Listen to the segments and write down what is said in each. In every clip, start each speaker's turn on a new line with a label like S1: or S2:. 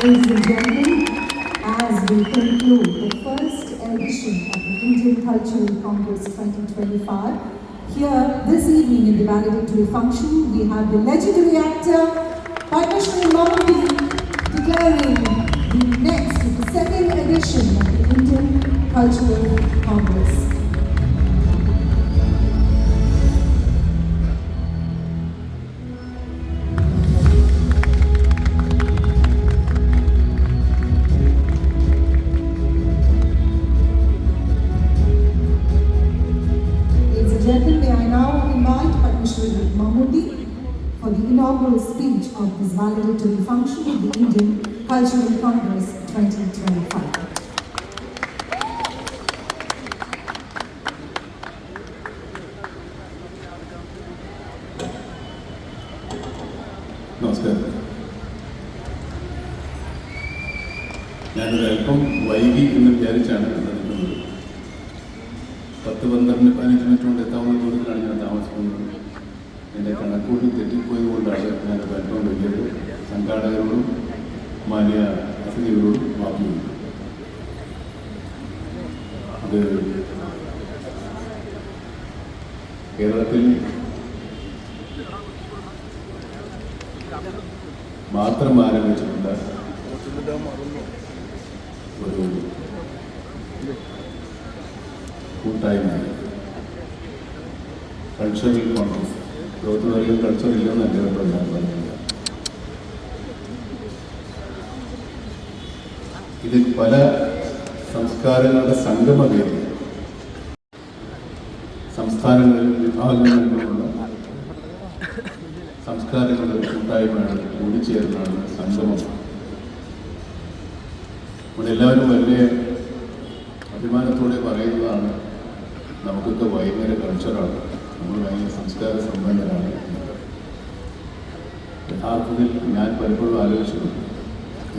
S1: Ladies and gentlemen, as we conclude the first edition of the Indian Cultural Congress 2025, here this evening in the valedictory function, we have the legendary actor Padmashri Mammootty declaring the next, the second edition of the Indian Cultural Congress. Inaugural speech of this valedictory function of the Indian Cultural Congress 2025.
S2: നമസ്കാരം. ഞാനൊരു അല്പം വൈകി എന്ന് വിചാരിച്ചാണ് നിൽക്കുന്നത്. പത്ത് പന്ത്രണ്ട് പതിനഞ്ച് മിനിറ്റ് കൊണ്ട് എത്താവുന്ന ദൂരത്തിലാണ് ഞാൻ താമസിക്കുന്നത്. എന്റെ കണക്കൂട്ടി തെറ്റിപ്പോയതുകൊണ്ടാണ് ഞാൻ അല്പം വലിയത് സംഘാടകരോടും മാന്യ അതിഥികളോടും മാപ്പി അത് കേരളത്തിൽ മാത്രം ആരംഭിച്ചിട്ടുണ്ട് ഒരു കൂട്ടായ്മ. കൾച്ചറൽ കോൺഗ്രസ് ലോകത്തിൽ കൾച്ചർ ഇല്ലെന്ന് എന്റെ കേട്ടോ ഞാൻ പറഞ്ഞില്ല. ഇത് പല സംസ്കാരങ്ങളുടെ സംഗമവേദി. സംസ്ഥാനങ്ങളിലും വിഭാഗങ്ങളിലുമുള്ള സംസ്കാരങ്ങളുടെ കൂട്ടായ്മയാണ് കൂടിച്ചേർന്നാണ് സംഗമം. ഇവിടെ എല്ലാവരും വലിയ അഭിമാനത്തോടെ പറയുന്നതാണ് നമുക്കൊക്കെ ഭയങ്കര കൾച്ചറാണ്. നമ്മൾ ഭയങ്കര സംസ്കാര സമ്പന്നരാണ് യഥാർത്ഥത്തിൽ ഞാൻ പലപ്പോഴും ആലോചിച്ചിട്ടുണ്ട്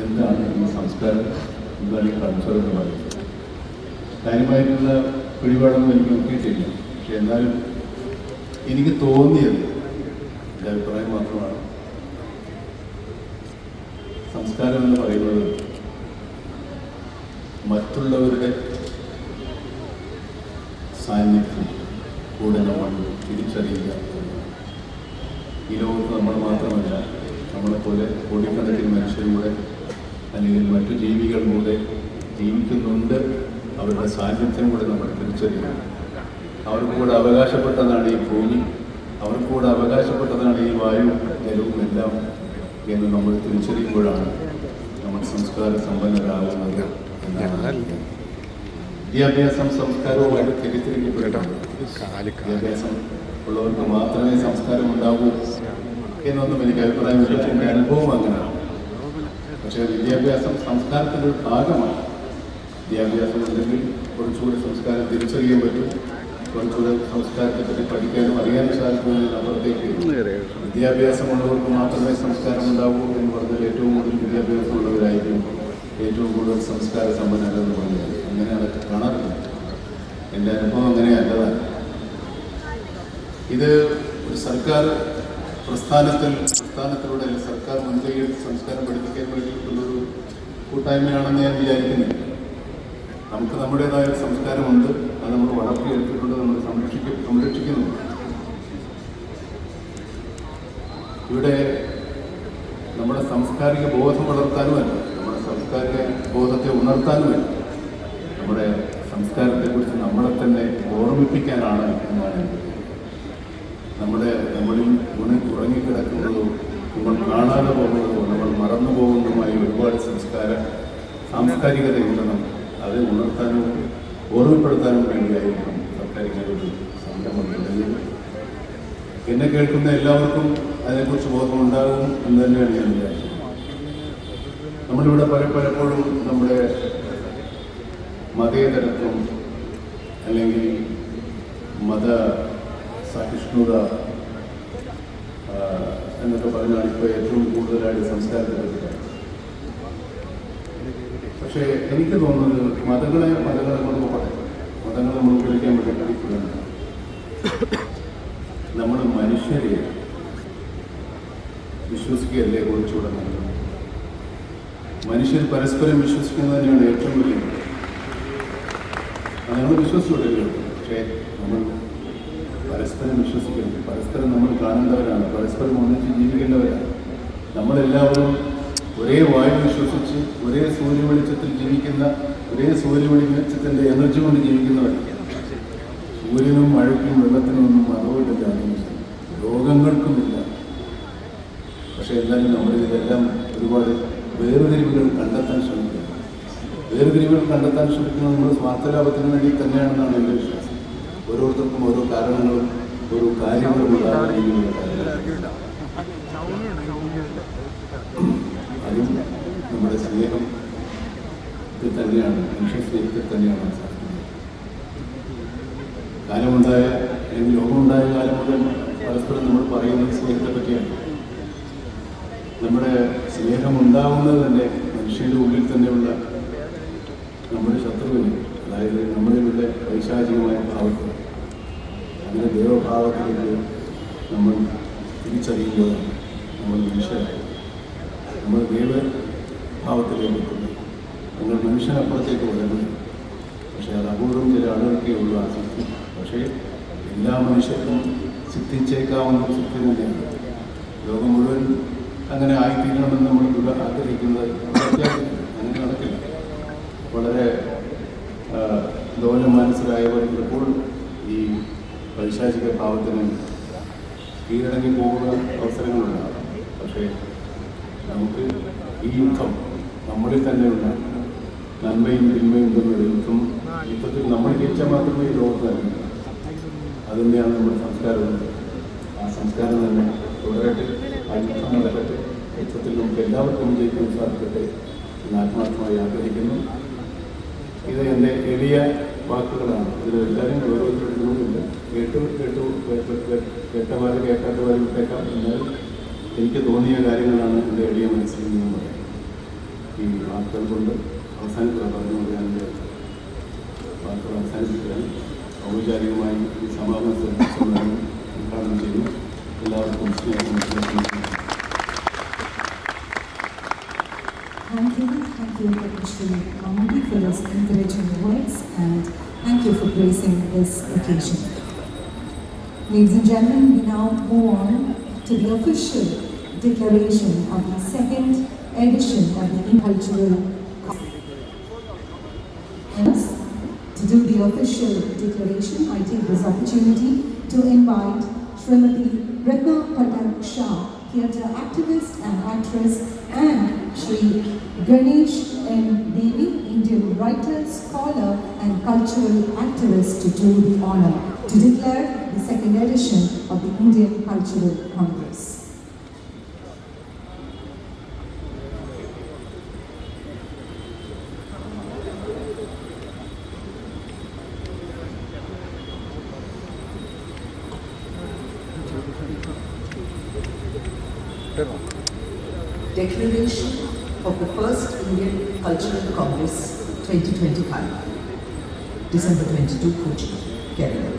S2: എന്താണ് ഈ സംസ്കാരം? എന്താണ് ഈ കൾച്ചർ എന്ന് പറയുന്നത്? കാര്യമായിട്ടുള്ള പിടിപാടൊന്നും എനിക്ക് നോക്കിയിട്ടില്ല. പക്ഷെ എന്നാലും എനിക്ക് തോന്നിയത് എന്റെ അഭിപ്രായം മാത്രമാണ്. സംസ്കാരം എന്ന് പറയുന്നത് മറ്റുള്ളവരുടെ സാന്നിധ്യം തിരിച്ചറിയുക എന്നതാണ്. ഈ ലോകത്ത് നമ്മൾ മാത്രമല്ല നമ്മളെപ്പോലെ കോടിക്കണക്കിന് മനുഷ്യരുടെ അല്ലെങ്കിൽ മറ്റു ജീവികൾ കൂടെ ജീവിക്കുന്നുണ്ട്. അവരുടെ സാന്നിധ്യം കൂടെ നമ്മൾ തിരിച്ചറിയണം. അവർക്ക് കൂടെ അവകാശപ്പെട്ടതാണ് ഈ ഭൂമി അവർക്ക് കൂടെ അവകാശപ്പെട്ടതാണ് ഈ വായു ജലവും എല്ലാം എന്ന് നമ്മൾ തിരിച്ചറിയുമ്പോഴാണ് നമ്മൾ സംസ്കാര സമ്പന്നരാകുന്നത് എന്നാണ്. വിദ്യാഭ്യാസം സംസ്കാരവുമായിട്ട് തിരിച്ചറിയപ്പെട്ടിട്ടുണ്ട് വിദ്യാഭ്യാസം ഉള്ളവർക്ക് മാത്രമേ സംസ്കാരം ഉണ്ടാവൂ എന്നൊന്നും എനിക്ക് അഭിപ്രായമില്ല എന്റെ അനുഭവം അങ്ങനെയാണ്. പക്ഷേ വിദ്യാഭ്യാസം സംസ്കാരത്തിന്റെ ഒരു ഭാഗമാണ്. വിദ്യാഭ്യാസം ഉണ്ടെങ്കിൽ കുറച്ചുകൂടി സംസ്കാരം തിരിച്ചറിയാൻ പറ്റും. കുറച്ചുകൂടെ സംസ്കാരത്തെ പറ്റി പഠിക്കാനും അറിയാനും സാധിക്കുന്നതിന് അപ്പുറത്തേക്ക് വിദ്യാഭ്യാസമുള്ളവർക്ക് മാത്രമേ സംസ്കാരം ഉണ്ടാവൂ എന്ന് പറഞ്ഞാൽ ഏറ്റവും കൂടുതൽ വിദ്യാഭ്യാസമുള്ളവരായിരിക്കും ഏറ്റവും കൂടുതൽ സംസ്കാര സമ്പന്നരെന്ന് അങ്ങനെ അതൊക്കെ കാണാറില്ല. എന്റെ അനുഭവം അങ്ങനെയല്ലതാണ് ഇത് ഒരു സർക്കാർ പ്രസ്ഥാനത്തിൽ പ്രസ്ഥാനത്തിലൂടെ സർക്കാർ മുൻകൈയിൽ സംസ്കാരം പഠിപ്പിക്കാൻ വേണ്ടിയിട്ടുള്ളൊരു കൂട്ടായ്മയാണെന്ന് ഞാൻ വിചാരിക്കുന്നില്ല നമുക്ക് നമ്മുടേതായ സംസ്കാരമുണ്ട് അത് നമ്മൾ വളർത്തിയെടുത്തിട്ടുണ്ട് നമ്മൾ സംരക്ഷിക്ക സംരക്ഷിക്കുന്നുണ്ട് ഇവിടെ നമ്മുടെ സാംസ്കാരിക ബോധം വളർത്താനുമല്ല. നമ്മുടെ ബോധത്തെ ഉണർത്താനും വേണ്ടി. നമ്മുടെ സംസ്കാരത്തെക്കുറിച്ച് നമ്മളെ തന്നെ ഓർമ്മിപ്പിക്കാനാണ് എന്നാണ് നമ്മുടെ നമ്മളിൽ ഉണ ഉറങ്ങിക്കിടക്കുന്നതോ നമ്മൾ കാണാതെ പോകുന്നതോ നമ്മൾ മറന്നു പോകുന്നതുമായി ഒരുപാട് സംസ്കാര സാംസ്കാരികതയുണ്ട് നമുക്ക് അത് ഉണർത്താനും ഓർമ്മപ്പെടുത്താനും വേണ്ടിയായിരിക്കണം സർക്കാർ സംരംഭം ഉണ്ടെങ്കിൽ എന്നെ കേൾക്കുന്ന എല്ലാവർക്കും അതിനെക്കുറിച്ച് ബോധമുണ്ടാകും എന്ന് തന്നെയാണ് ഞാൻ വിചാരിക്കുന്നത്. നമ്മളിവിടെ പല പലപ്പോഴും നമ്മുടെ മതേതരത്വം അല്ലെങ്കിൽ മത സഹിഷ്ണുത എന്നൊക്കെ പറഞ്ഞാണ് ഇപ്പോൾ ഏറ്റവും കൂടുതലായിട്ട് സംസ്കാരത്തെ പക്ഷേ എനിക്ക് തോന്നുന്നത് മതങ്ങളെ മതങ്ങളെ നമുക്ക് പറയാം മതങ്ങളെ ഉപയോഗിക്കാൻ വേണ്ടി നമ്മൾ മനുഷ്യരെ വിശ്വസിക്കുകയല്ലേ കുറിച്ചുകൂടെ നല്ലത്? മനുഷ്യർ പരസ്പരം വിശ്വസിക്കുന്നത് തന്നെയാണ് ഏറ്റവും വലിയ അതാണ് വിശ്വസിച്ചോട്ടെ പക്ഷേ നമ്മൾ പരസ്പരം വിശ്വസിക്കണം പരസ്പരം നമ്മൾ കാണേണ്ടവരാണ്. പരസ്പരം ഒന്നിച്ച് ജീവിക്കേണ്ടവരാണ്. നമ്മളെല്ലാവരും ഒരേ വായു വിശ്വസിച്ച് ഒരേ സൂര്യ വെളിച്ചത്തിൽ ജീവിക്കുന്ന ഒരേ സൂര്യ വെളിച്ചത്തിന്റെ എനർജി കൊണ്ട് ജീവിക്കുന്നവരാണ്. സൂര്യനും മഴയ്ക്കും വെള്ളത്തിനും ഒന്നും മറവില്ല രോഗങ്ങൾക്കുമില്ല. പക്ഷേ എന്നാലും നമ്മളിതെല്ലാം ഒരുപാട് വേർതിരിവുകൾ കണ്ടെത്താൻ ശ്രമിക്കുക വേർതിരിവുകൾ കണ്ടെത്താൻ ശ്രമിക്കുന്നത് നമ്മൾ സ്വാർത്ഥലാഭത്തിന് വേണ്ടി തന്നെയാണെന്നാണ് എന്റെ വിശ്വാസം. ഓരോരുത്തർക്കും ഓരോ കാരണങ്ങളും ഓരോ കാര്യങ്ങളും അതും നമ്മുടെ സ്നേഹം തന്നെയാണ് മനുഷ്യ സ്നേഹത്തിൽ തന്നെയാണ് കാലമുണ്ടായ അല്ലെങ്കിൽ ലോകമുണ്ടായ കാലം മുതൽ പരസ്പരം നമ്മൾ പറയുന്നത് സ്നേഹത്തെ പറ്റിയാണ്. നമ്മുടെ സ്നേഹം ഉണ്ടാവുന്നത് തന്നെ മനുഷ്യന്റെ ഉള്ളിൽ തന്നെയുള്ള നമ്മുടെ ശത്രുവിന് അതായത് നമ്മളിലുള്ള പൈശാചികമായ ഭാവത്തിൽ അങ്ങനെ ദൈവഭാവത്തിലേക്ക് നമ്മൾ തിരിച്ചറിയുമ്പോഴാണ് നമ്മൾ മനുഷ്യരായി നമ്മൾ ദൈവഭാവത്തിലേക്ക് എത്തുന്നു. നമ്മൾ മനുഷ്യനപ്പുറത്തേക്ക് വരുന്നു. പക്ഷേ അത് അപൂർവം ചില ആളുകൾക്കേ ഉള്ളൂ ആ സിദ്ധി. പക്ഷേ എല്ലാ മനുഷ്യർക്കും സിദ്ധിച്ചേക്കാവുന്ന സിദ്ധി തന്നെയാണ്. ലോകം മുഴുവൻ അങ്ങനെ ആയിത്തീരണമെന്ന് നമ്മൾ ദുഃഖ ആഗ്രഹിക്കുന്നത് അങ്ങനെ നടക്കില്ല. വളരെ ആ, ലോല മനസ്സിലായവർ ചിലപ്പോൾ ഈ പൈശാചിക ഭാവത്തിന് കീഴടങ്ങി പോകുന്ന അവസരങ്ങളുണ്ടാകും. പക്ഷേ നമുക്ക് ഈ യുദ്ധം നമ്മളിൽ തന്നെയുള്ള നന്മയും തിന്മയും തമ്മിലുള്ള യുദ്ധം യുദ്ധത്തിൽ നമ്മൾ ജയിച്ചാൽ മാത്രമേ ഈ ലോകത്ത് തന്നെ അത് തന്നെയാണ് നമ്മുടെ സംസ്കാരം. ആ സംസ്കാരം തന്നെ തുടരട്ടെ. യുദ്ധം നടക്കട്ടെ യുദ്ധത്തിൽ നമുക്ക് എല്ലാവർക്കും വിജയിക്കാൻ സാധിക്കട്ടെ എന്ന് ആത്മാർത്ഥമായി ആഗ്രഹിക്കുന്നു. ഇത് എന്റെ എളിയ വാക്കുകളാണ്. ഇതിൽ എല്ലാവരും ഓരോരുത്തരുമില്ല കേട്ടു കേട്ടു കേട്ടവാരും കേൾക്കാത്തവാരും വിട്ടേക്കാം. എന്നാൽ എനിക്ക് തോന്നിയ കാര്യങ്ങളാണ് എന്റെ എളിയ മനസ്സിൽ നിന്ന് പറയാം ഈ വാക്കുകൾ കൊണ്ട് അവസാനിക്കുക പറഞ്ഞു ഞാൻ വാക്കുകൾ അവസാനിപ്പിക്കാൻ ഔപചാരികമായി ഈ സമാപന സമ്മേളനം ഉദ്ഘാടനം ചെയ്തു എല്ലാവർക്കും സ്നേഹം സ്നേഹം
S1: Thank you, thank you, Dr. Shri Mamudi, for those encouraging words and thank you for gracing this occasion. Ladies and gentlemen, we now move on to the official declaration of the second edition of the Cultural Yes, to do the official declaration, I take this opportunity to invite Srimati Ratna Patak Shah, theatre activist and actress, and Shri Ganesh N. Devi, Indian writer, scholar, and cultural activist, to do the honor to declare the second edition of the Indian Cultural Congress.
S3: Declaration of the First Indian Cultural Congress 2025, December 22, Kochi, Kerala.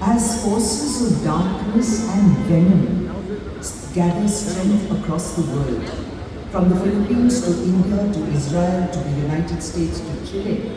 S3: As forces of darkness and venom gather strength across the world, from the Philippines to India to Israel to the United States to Chile,